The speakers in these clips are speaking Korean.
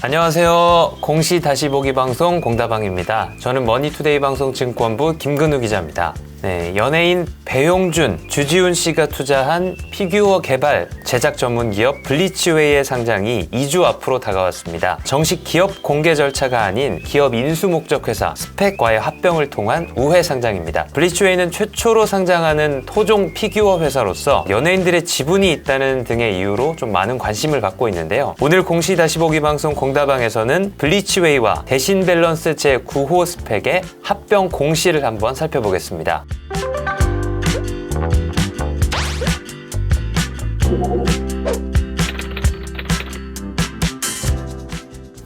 안녕하세요. 공시 다시 보기 방송 공다방입니다. 저는 머니투데이 방송 증권부 김근우 기자입니다. 네, 연예인 배용준, 주지훈 씨가 투자한 피규어 개발 제작 전문 기업 블리츠웨이의 상장이 2주 앞으로 다가왔습니다. 정식 기업 공개 절차가 아닌 기업 인수 목적 회사 스펙과의 합병을 통한 우회 상장입니다. 블리츠웨이는 최초로 상장하는 토종 피규어 회사로서 연예인들의 지분이 있다는 등의 이유로 좀 많은 관심을 받고 있는데요. 오늘 공시 다시 보기 방송 공다방에서는 블리츠웨이와 대신 밸런스 제 9호 스펙의 합병 공시를 한번 살펴보겠습니다.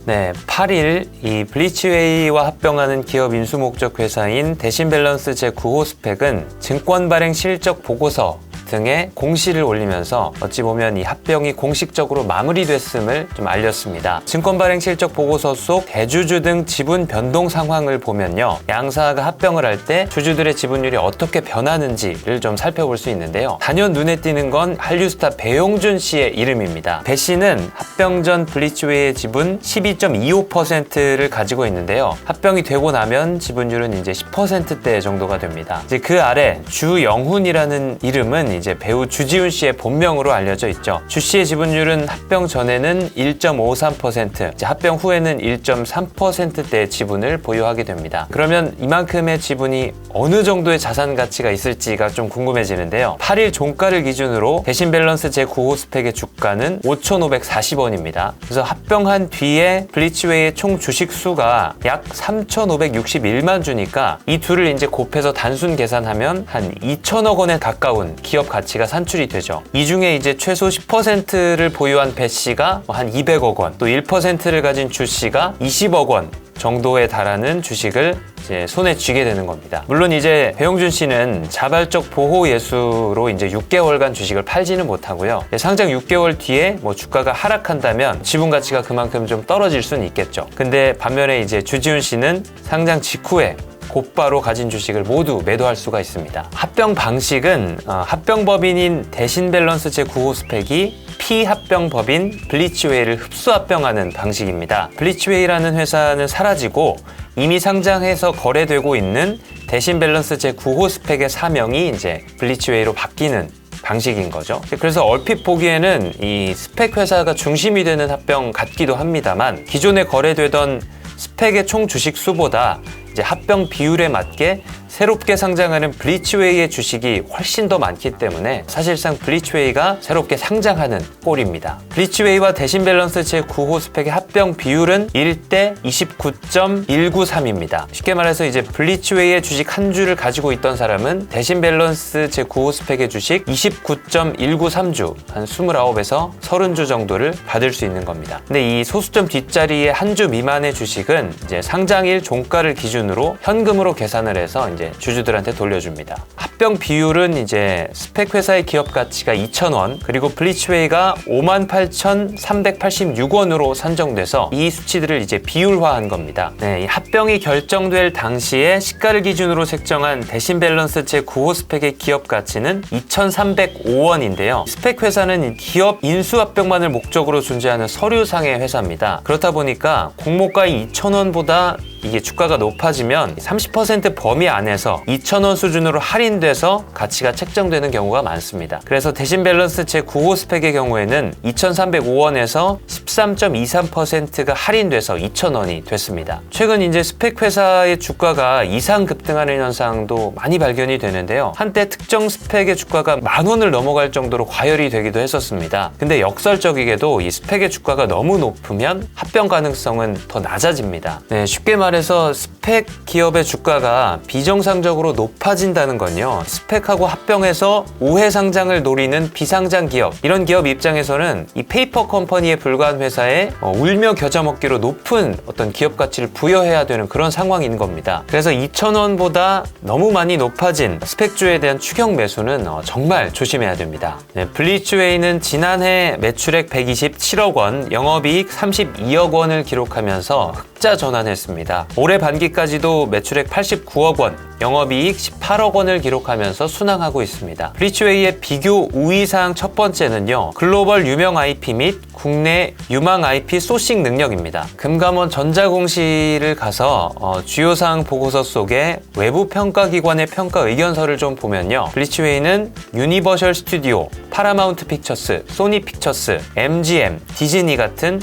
네, 8일 이 블리치웨이와 합병하는 기업 인수 목적 회사인 대신밸런스 제9호 스펙은 증권 발행 실적 보고서 등의 공시를 올리면서 어찌 보면 이 합병이 공식적으로 마무리됐음을 좀 알렸습니다. 증권 발행 실적 보고서 속 대주주 등 지분 변동 상황을 보면요. 양사가 합병을 할 때 주주들의 지분율이 어떻게 변하는지를 좀 살펴볼 수 있는데요. 단연 눈에 띄는 건 한류스타 배용준 씨의 이름입니다. 배 씨는 합병 전 블리츠웨이의 지분 12.25%를 가지고 있는데요. 합병이 되고 나면 지분율은 이제 10%대 정도가 됩니다. 이제 그 아래 주영훈이라는 이름은 이제 배우 주지훈 씨의 본명으로 알려져 있죠. 주 씨의 지분율은 합병 전에는 1.53%, 이제 합병 후에는 1.3%대의 지분을 보유하게 됩니다. 그러면 이만큼의 지분이 어느 정도의 자산 가치가 있을지가 좀 궁금해지는데요. 8일 종가를 기준으로 대신 밸런스 제9호 스펙의 주가는 5,540원입니다. 그래서 합병한 뒤에 블리츠웨이의 총 주식 수가 약 3,561만 주니까 이 둘을 이제 곱해서 단순 계산하면 한 2천억 원에 가까운 기업 가치가 산출이 되죠. 이 중에 이제 최소 10%를 보유한 배 씨가 한 200억 원, 또 1%를 가진 주 씨가 20억 원 정도에 달하는 주식을 이제 손에 쥐게 되는 겁니다. 물론 이제 배용준 씨는 자발적 보호 예수로 이제 6개월간 주식을 팔지는 못하고요. 상장 6개월 뒤에 뭐 주가가 하락한다면 지분 가치가 그만큼 좀 떨어질 수는 있겠죠. 근데 반면에 이제 주지훈 씨는 상장 직후에 곧바로 가진 주식을 모두 매도할 수가 있습니다. 합병 방식은 어, 합병법인인 대신 밸런스 제9호 스펙이 피합병 법인 블리츠웨이를 흡수 합병하는 방식입니다. 블리츠웨이라는 회사는 사라지고 이미 상장해서 거래되고 있는 대신 밸런스 제9호 스펙의 사명이 이제 블리츠웨이로 바뀌는 방식인 거죠. 그래서 얼핏 보기에는 이 스펙 회사가 중심이 되는 합병 같기도 합니다만 기존에 거래되던 스펙의 총 주식 수보다 이제 합병 비율에 맞게 새롭게 상장하는 블리츠웨이의 주식이 훨씬 더 많기 때문에 사실상 블리츠웨이가 새롭게 상장하는 꼴입니다. 블리츠웨이와 대신 밸런스 제9호 스펙의 합병 비율은 1대 29.193입니다. 쉽게 말해서 이제 블리츠웨이의 주식 한 주를 가지고 있던 사람은 대신 밸런스 제9호 스펙의 주식 29.193주, 한 29에서 30주 정도를 받을 수 있는 겁니다. 근데 이 소수점 뒷자리의 한 주 미만의 주식은 이제 상장일 종가를 기준으로 현금으로 계산을 해서 이제 주주들한테 돌려줍니다. 합병 비율은 이제 스펙 회사의 기업 가치가 2,000원, 그리고 블리츠웨이가 58,386원으로 산정돼서 이 수치들을 이제 비율화한 겁니다. 네, 이 합병이 결정될 당시에 시가를 기준으로 책정한 대신 밸런스 제9호 스펙의 기업 가치는 2,305원인데요. 스펙 회사는 기업 인수 합병만을 목적으로 존재하는 서류상의 회사입니다. 그렇다 보니까 공모가의 2,000원보다 이게 주가가 높아지면 30% 범위 안에서 2,000원 수준으로 할인돼서 가치가 책정되는 경우가 많습니다. 그래서 대신 밸런스 제9호 스펙의 경우에는 2,305원에서 13.23%가 할인돼서 2,000원이 됐습니다. 최근 이제 스펙 회사의 주가가 이상 급등하는 현상도 많이 발견이 되는데요. 한때 특정 스펙의 주가가 만 원을 넘어갈 정도로 과열이 되기도 했었습니다. 근데 역설적이게도 이 스펙의 주가가 너무 높으면 합병 가능성은 더 낮아집니다. 네, 쉽게 말해 서 스펙 기업의 주가가 비정상적으로 높아진다는 건요. 스펙하고 합병해서 우회 상장을 노리는 비상장 기업 이런 기업 입장에서는 이 페이퍼 컴퍼니에 불과한 회사에 어, 울며 겨자 먹기로 높은 어떤 기업 가치를 부여해야 되는 그런 상황인 겁니다. 그래서 2,000원보다 너무 많이 높아진 스펙주에 대한 추격 매수는 어, 정말 조심해야 됩니다. 네, 블리츠웨이는 지난해 매출액 127억 원, 영업이익 32억 원을 기록하면서 흑자 전환했습니다. 올해 반기까지도 매출액 89억 원, 영업이익 18억 원을 기록하면서 순항하고 있습니다. 블리츠웨이의 비교 우위 사항 첫 번째는요. 글로벌 유명 IP 및 국내 유망 IP 소싱 능력입니다. 금감원 전자공시를 가서 어, 주요 사항 보고서 속에 외부 평가 기관의 평가 의견서를 좀 보면요. 블리츠웨이는 유니버셜 스튜디오, 파라마운트 픽처스, 소니 픽처스, MGM, 디즈니 같은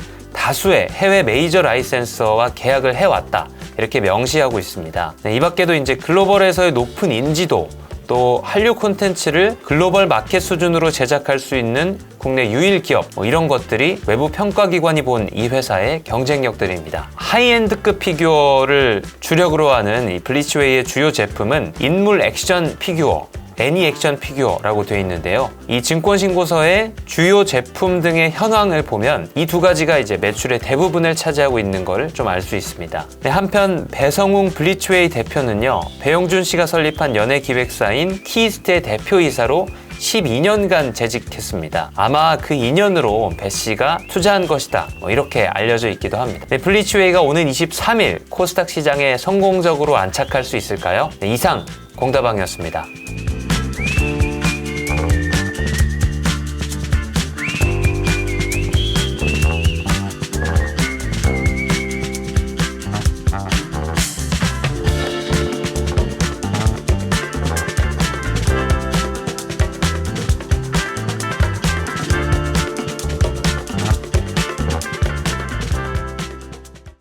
다수의 해외 메이저 라이센서와 계약을 해왔다. 이렇게 명시하고 있습니다. 네, 이 밖에도 이제 글로벌에서의 높은 인지도, 또 한류 콘텐츠를 글로벌 마켓 수준으로 제작할 수 있는 국내 유일 기업 뭐 이런 것들이 외부 평가 기관이 본 이 회사의 경쟁력들입니다. 하이엔드급 피규어를 주력으로 하는 이 블리츠웨이의 주요 제품은 인물 액션 피규어 애니 액션 피규어라고 되어 있는데요. 이 증권신고서의 주요 제품 등의 현황을 보면 이 두 가지가 이제 매출의 대부분을 차지하고 있는 걸 좀 알 수 있습니다. 네, 한편 배성웅 블리츠웨이 대표는요. 배용준 씨가 설립한 연예 기획사인 키스트의 대표이사로 12년간 재직했습니다. 아마 그 인연으로 배 씨가 투자한 것이다. 뭐 이렇게 알려져 있기도 합니다. 네, 블리츠웨이가 오는 23일 코스닥 시장에 성공적으로 안착할 수 있을까요? 네, 이상 공다방이었습니다.